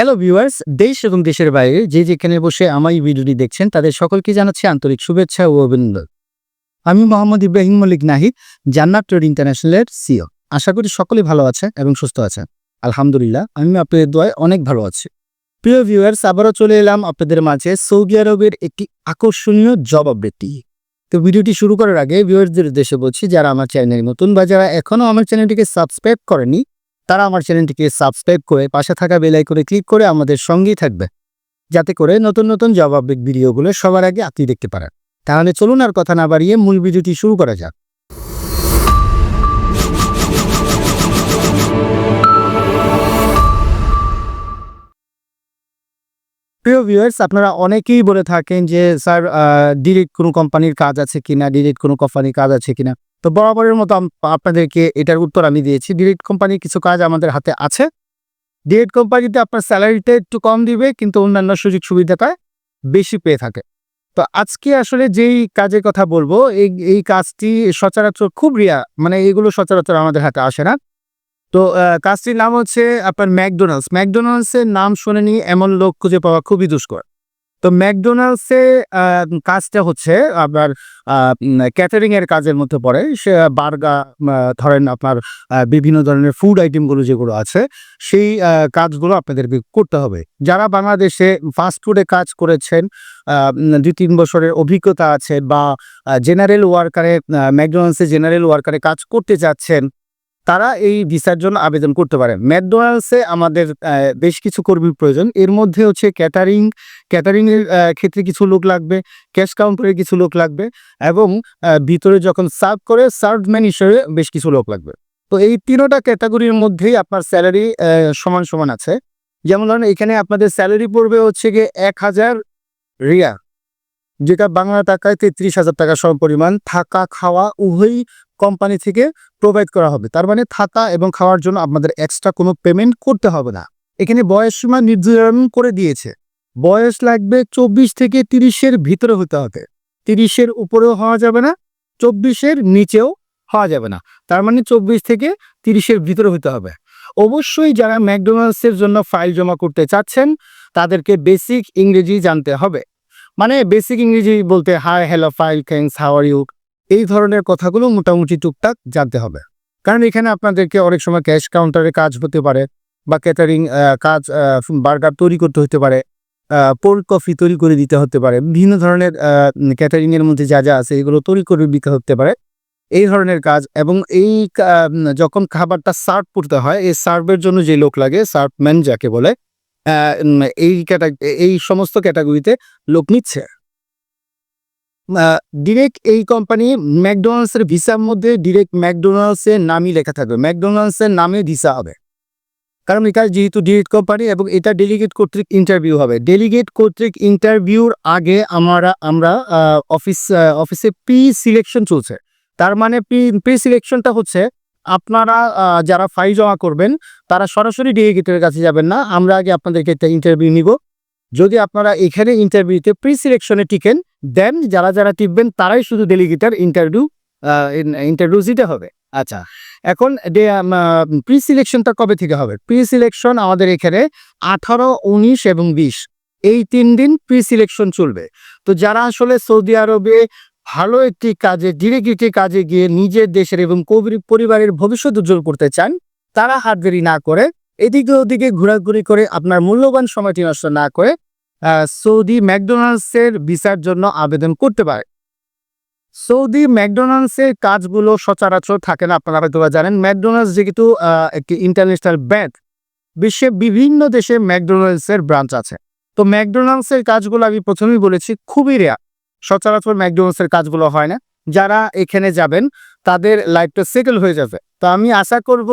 Hello viewers দেশ এবং দেশের বাইরে যে যেখানে বসে আমার এই ভিডিওটি দেখছেন, তাদের সকলকে জানাচ্ছি আন্তরিক শুভেচ্ছা ও অভিনন্দন। আমি মোহাম্মদ ইব্রাহিম মল্লিক নাহিদ, জান্নাত ট্রেড ইন্টারন্যাশনালের সিও আশা করি সকলেই ভালো আছে এবং সুস্থ আছে আলহামদুলিল্লাহ, আমি আপনাদের দোয়ায় অনেক ভালো আছি। প্রিয় ভিউয়ার্স আবারও চলে এলাম আপনাদের মাঝে সৌদি আরবের একটি আকর্ষণীয় জব আবৃত্তি তো ভিডিওটি শুরু করার আগে ভিউয়ার্সদের উদ্দেশ্যে বলছি, যারা আমার চ্যানেল নতুন বা যারা এখনও আমার চ্যানেলটিকে সাবস্ক্রাইব করেনি তারা আমার চ্যানেলটিকে সাবস্ক্রাইব করে পাশে থাকা বেল আইকনে ক্লিক করে আমাদের সঙ্গেই থাকবে। যাতে করে নতুন নতুন জব আপডেট ভিডিওগুলো সবার আগে আপনি দেখতে পারেন। তাহলে চলুন আর কথা না বাড়িয়ে মূল ভিডিওটি শুরু করা যাক। প্রিয় ভিউয়ার্স আপনারা অনেকেই বলে থাকেন যে, স্যার ডিরেক্ট কোনো কোম্পানির কাজ আছে কিনা? ডিরেক্ট কোনো কোম্পানির কাজ আছে কিনা? তো বরাবরের মতো আপনাদেরকে এটার উত্তর আমি দিয়েছি। ডিরেক্ট কোম্পানির কিছু কাজ আমাদের হাতে আছে। ডিরেক্ট কোম্পানিতে আপনার স্যালারিটা একটু কম দিবে, কিন্তু অন্যান্য সুযোগ সুবিধাটা বেশি পেয়ে থাকে। তো আজকে আসলে যেই কাজের কথা বলব, এই এই কাজটি সচরাচর খুব রিয়া মানে এগুলো সচরাচর আমাদের হাতে আসে না। তো কাজটির নাম হচ্ছে আপনার ম্যাকডোনাল্ডস। ম্যাকডোনাল্ডসের নাম শুনে নিয়ে এমন লোক খুঁজে পাওয়া খুবই দুষ্কর। তো ম্যাকডোনাল্ডসে কাজটা হচ্ছে আপনার ক্যাটারিং এর কাজের মধ্যে পড়ে। সে, বার্গা ধরেন আপনার বিভিন্ন ধরনের ফুড আইটেমগুলো যেগুলো আছে, সেই কাজগুলো আপনাদের করতে হবে। যারা বাংলাদেশে ফাস্ট ফুডে কাজ করেছেন দুই তিন বছরের অভিজ্ঞতা আছে বা জেনারেল ওয়ার্কারে ম্যাকডোনাল্ডসে জেনারেল ওয়ার্কারে কাজ করতে যাচ্ছেন তারা এই ভিসার জন্য আবেদন করতে পারেন ম্যাকডোনাল্ডসে আমাদের বেশ কিছু কর্মীর প্রয়োজন। এর মধ্যে হচ্ছে ক্যাটারিং ক্যাটারিং এর ক্ষেত্রে কিছু লোক লাগবে, ক্যাশ কাউন্টারে কিছু লোক লাগবে এবং ভিতরে যখন সার্ভ করে সার্ভম্যান হিসেবে বেশ কিছু লোক লাগবে। তো এই তিনোটা ক্যাটাগরির মধ্যেই আপনার স্যালারি সমান সমান আছে। যেমন ধরেন এখানে আপনাদের স্যালারি পড়বে হচ্ছে গিয়ে এক হাজার রিয়া যেটা বাংলা টাকায় তেত্রিশ হাজার টাকা সম পরিমাণ। থাকা, খাওয়া উভয়ই কোম্পানি থেকে প্রোভাইড করা হবে। তার মানে থাকা এবং খাওয়ার জন্য আপনাদের এক্সট্রা কোনো পেমেন্ট করতে হবে না। এখানে বয়স সীমা নির্ধারণ করে দিয়েছে। বয়স লাগবে চব্বিশ থেকে তিরিশের ভিতরে হতে হবে। তিরিশের উপরেও হওয়া যাবে না, চব্বিশের নিচেও হওয়া যাবে না। তার মানে চব্বিশ থেকে তিরিশের ভিতরে হতে হবে। অবশ্যই যারা ম্যাকডোনাল্ডসের জন্য ফাইল জমা করতে চাচ্ছেন, তাদেরকে বেসিক ইংরেজি জানতে হবে। মানে বেসিক ইংরেজি বলতে hi hello fine thanks how are you এই ধরনের কথাগুলো মোটামুটি টুকটাক জানতে হবে। কারণ এখানে আপনাদেরকে অনেক সময় ক্যাশ কাউন্টারে কাজ হতে পারে বা ক্যাটারিং কাজ বার্গার তৈরি করতে হতে পারে পোল্ড কফি তৈরি করে দিতে হতে পারে, বিভিন্ন ধরনের ক্যাটারিং এর মধ্যে যা যা আছে এগুলো তৈরি করে দিতে হতে পারে। এই ধরনের কাজ এবং এই যখন খাবারটা সার্ভ করতে হয়, এই সার্ভের জন্য যে লোক লাগে সার্ভম্যান যাকে বলে এই ক্যাটা- এই সমস্ত ক্যাটাগরিতে লোক নিচ্ছে। ডিরেক্ট এই কোম্পানি ম্যাকডোনাল্ডস এর ভিসার মধ্যে ডিরেক্ট ম্যাকডোনাল্ডস এর নামই লেখা থাকবে। ম্যাকডোনাল্ডস এর নামে ভিসা হবে। কারণ এটা যেহেতু ডিরেক্ট কোম্পানি এবং এটা ডেলিগেট কর্তৃক ইন্টারভিউ হবে। ডেলিগেট কর্তৃক ইন্টারভিউর আগে আমরা আমরা অফিস অফিসে প্রি সিলেকশন চলছে। তার মানে প্রি প্রি সিলেকশনটা হচ্ছে আপনারা যারা ফাইল জমা করবেন, তারা সরাসরি ডেলিগেটের কাছে যাবেন না। আমরা আগে আপনাদেরকে একটা ইন্টারভিউ নিব। যদি আপনারা এখানে ইন্টারভিউতে প্রি সিলেকশনে টিকেন দেন যারা যারা টিকবেন তারাই শুধু ডেলিগেটার ইন্টারভিউ ইন্টারভিউ দিতে হবে। আচ্ছা এখন প্রি সিলেকশনটা কবে থেকে হবে? প্রি সিলেকশন আমাদের এখানে আঠারো, উনিশ এবং বিশ। এই তিন দিন প্রি সিলেকশন চলবে। তো যারা আসলে সৌদি আরবে ভালো একটি কাজে ডিরেক্ট কাজে গিয়ে নিজের দেশের এবং পরিবারের ভবিষ্যৎ উজ্জ্বল করতে চান, তারা হাত দেরি না করে এদিকে ওদিকে ঘোরাঘুরি করে আপনার মূল্যবান সময়টি নষ্ট না করে সৌদি ম্যাকডোনাল্ডসের ভিসার জন্য আবেদন করতে পারে। সৌদি ম্যাকডোনাল্ডসের কাজগুলো সচরাচর থাকে না, আপনারা হয়তো জানেন। ম্যাকডোনাল্ডস যেহেতু একটি ইন্টারন্যাশনাল ব্র্যান্ড বিশ্বের বিভিন্ন দেশে ম্যাকডোনাল্ডসের ব্রাঞ্চ আছে। তো ম্যাকডোনাল্ডসের কাজগুলো আমি প্রথমেই বলেছি, খুবই রেয়ার সচরাচর ম্যাকডোনাল্ডসের কাজগুলো হয় না। যারা এখানে যাবেন তাদের লাইফটা সেটেল হয়ে যাবে। তো আমি আশা করব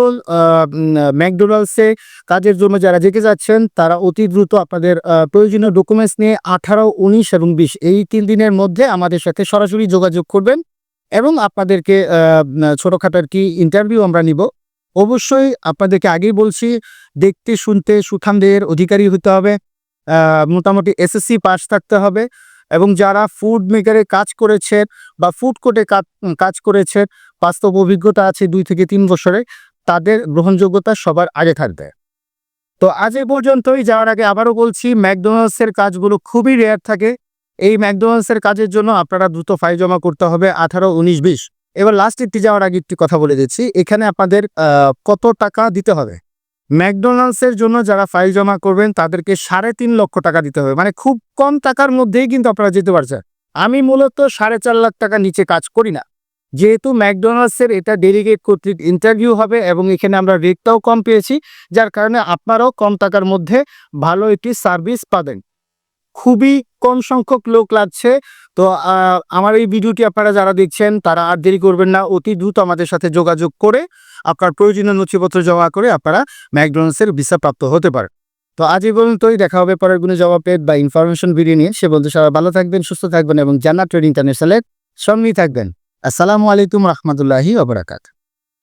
ম্যাকডোনাল্ডসে কাজের জন্য যারা যেতে যাচ্ছেন, তারা অতি দ্রুত আপনাদের প্রয়োজনীয় ডকুমেন্টস নিয়ে আঠারো, উনিশ এবং বিশ এই তিন দিনের মধ্যে আমাদের সাথে সরাসরি যোগাযোগ করবেন এবং আপনাদেরকে ছোটখাটো কি ইন্টারভিউ আমরা নিব। অবশ্যই আপনাদেরকে আগেই বলছি, দেখতে, শুনতে, সুঠামদের অধিকারী হতে হবে মোটামুটি এসএসসি পাস থাকতে হবে। এবং যারা ফুড মেকারে কাজ করেছেন বা ফুড কোর্টে কাজ করেছেন, বাস্তব অভিজ্ঞতা আছে দুই থেকে তিন বছরে, তাদের গ্রহণযোগ্যতা সবার আগে থাকবে। তো আজ এ পর্যন্তই, যাওয়ার আগে আবারও বলছি ম্যাকডোনাল্ডস এর কাজগুলো খুবই রেয়ার থাকে। এই ম্যাকডোনাল্ডস এর কাজের জন্য আপনারা দ্রুত ফাইল জমা করতে হবে আঠারো, উনিশ, বিশ। এবার লাস্ট একটি যাওয়ার আগে একটি কথা বলে দিচ্ছি। এখানে আপনাদের কত টাকা দিতে হবে? ম্যাকডোনাল্ডস এর জন্য যারা ফাইল জমা করবেন, তাদেরকে সাড়ে তিন লক্ষ টাকা দিতে হবে। মানে খুব কম টাকার মধ্যেই কিন্তু আপনারা যেতে পারছেন। আমি মূলত সাড়ে চার লাখ টাকা নিচে কাজ করি না। যেহেতু ম্যাকডোনাল্ডসের এটা ডেলিগেট কর্তৃক ইন্টারভিউ হবে এবং এখানে আমরা রেটটাও কম পেয়েছি, যার কারণে আপনারাও কম টাকার মধ্যে ভালো একটি সার্ভিস পাবেন। খুবই কম সংখ্যক লোক লাগছে। তো আমার এই ভিডিওটি আপনারা যারা দেখছেন, তারা আর দেরি করবেন না। অতি দ্রুত আমাদের সাথে যোগাযোগ করে আপনার প্রয়োজনীয় নথিপত্র জমা করে আপনারা ম্যাকডোনাল্ডসের ভিসা প্রাপ্ত হতে পারেন। তো, আজ এই দেখা হবে পরের কোনো জবাবের বা ইনফরমেশন ভিডিও নিয়ে। সে বলতে সবাই ভালো থাকবেন, সুস্থ থাকবেন এবং জান্নাত ট্রেড ইন্টারন্যাশনালের সঙ্গেই থাকবেন। আসসালামু আলাইকুম রহমতুল্লাহি ওবরাকাত